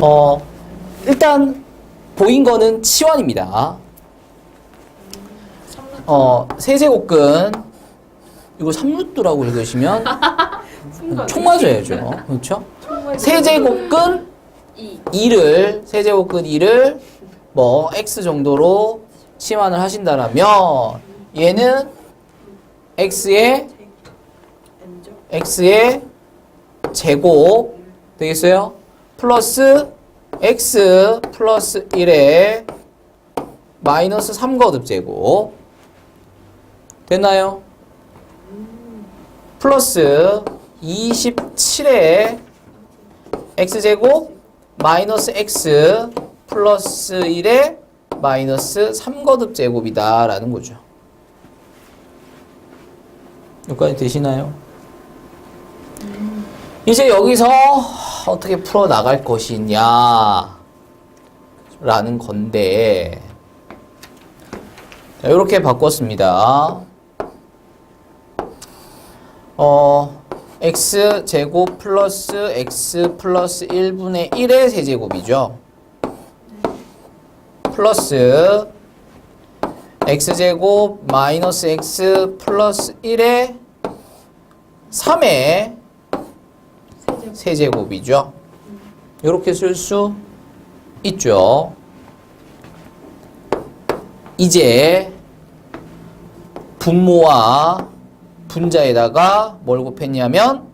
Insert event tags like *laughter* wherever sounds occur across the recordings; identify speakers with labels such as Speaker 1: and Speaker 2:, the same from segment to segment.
Speaker 1: 어, 일단 보인 거는 치환입니다. 어, 세제곱근 이거 삼루뚜라고 읽으시면 *laughs* 총 맞아야죠. 그렇죠? 세제곱근 2를 세제곱근 2를 뭐 x 정도로 치환을 하신다라면 얘는 x의 x의 제곱 되겠어요? 플러스 x 플러스 1에 마이너스 3거듭 제곱 됐나요? 플러스 27에 x제곱 마이너스 x 플러스 1에 마이너스 3거듭 제곱이다 라는 거죠. 여기까지 되시나요? 이제 여기서 어떻게 풀어 나갈 것이냐 라는 건데 자, 이렇게 바꿨습니다. 어, x 제곱 플러스 x 플러스 1분의 1의 세제곱이죠. 플러스 x 제곱 마이너스 x 플러스 1의 3의 세제곱이죠. 이렇게 쓸 수 있죠. 이제 분모와 분자에다가 뭘 곱했냐면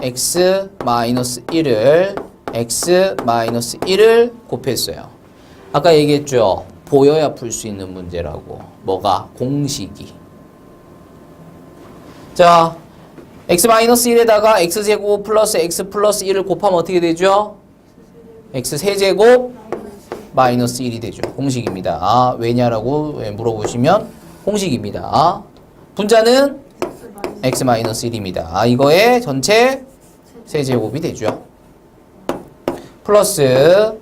Speaker 1: x 마이너스 1을 x 마이너스 1을 곱했어요. 아까 얘기했죠. 보여야 풀 수 있는 문제라고. 뭐가? 공식이. 자, x 마이너스 1에다가 x제곱 플러스 x 플러스 1을 곱하면 어떻게 되죠? x 세제곱 마이너스 1이 되죠. 공식입니다. 아, 왜냐라고 물어보시면 공식입니다. 분자는 x 마이너스 1입니다. 아, 이거의 전체 세제곱이 되죠. 플러스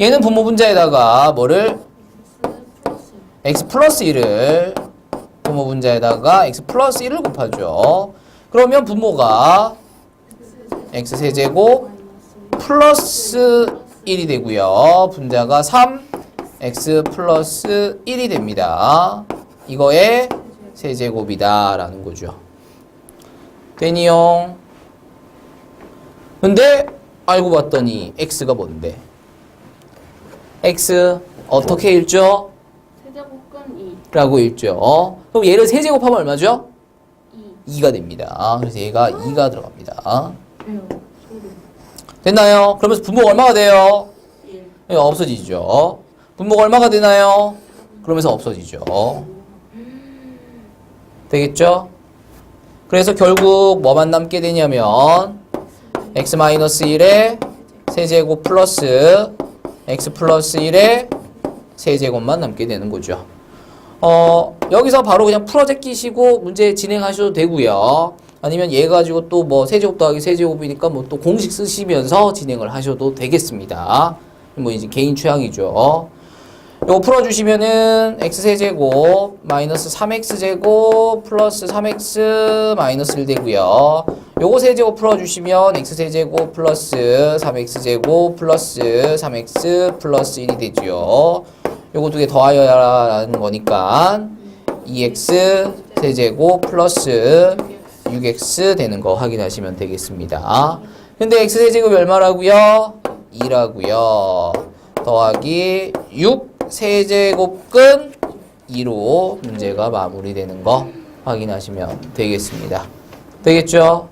Speaker 1: 얘는 분모 분자에다가 뭐를 x 플러스 1을 분모 분자에다가 x 플러스 1을 곱하죠. 그러면 분모가 x 세제곱 플러스 1이 되고요. 분자가 3 x 플러스 1이 됩니다. 이거의 세제곱이다 라는 거죠. 되니용. 근데 알고 봤더니 x가 뭔데? x 어떻게 읽죠?
Speaker 2: 세제곱근 2.
Speaker 1: 라고 읽죠. 그럼 얘를 세제곱하면 얼마죠?
Speaker 2: 2.
Speaker 1: 2가 됩니다. 그래서 얘가 2가 들어갑니다. 됐나요? 그러면서 분모가 얼마가 돼요?
Speaker 2: 1.
Speaker 1: 예, 없어지죠. 분모가 얼마가 되나요? 그러면서 없어지죠. 되겠죠? 그래서 결국 뭐만 남게 되냐면 x-1의 세제곱 플러스 x 플러스 1의 세제곱만 남게 되는 거죠. 어, 여기서 바로 그냥 풀어 제 끼시고 문제 진행하셔도 되고요. 아니면 얘 가지고 또 뭐 세제곱 더하기 세제곱이니까 뭐 또 공식 쓰시면서 진행을 하셔도 되겠습니다. 뭐 이제 개인 취향이죠. 요거 풀어주시면은 x세제곱 마이너스 3x제곱 플러스 3x 마이너스 1 되고요. 요거 세제곱 풀어주시면 x세제곱 플러스 3x제곱 플러스 3x 플러스 1이 되죠. 요거 두 개 더하여라는 거니까 2x 세제곱 플러스 6x 되는 거 확인하시면 되겠습니다. 근데 x 세제곱이 얼마라고요? 2라고요. 더하기 6 세제곱근 2로 문제가 마무리되는 거 확인하시면 되겠습니다. 되겠죠?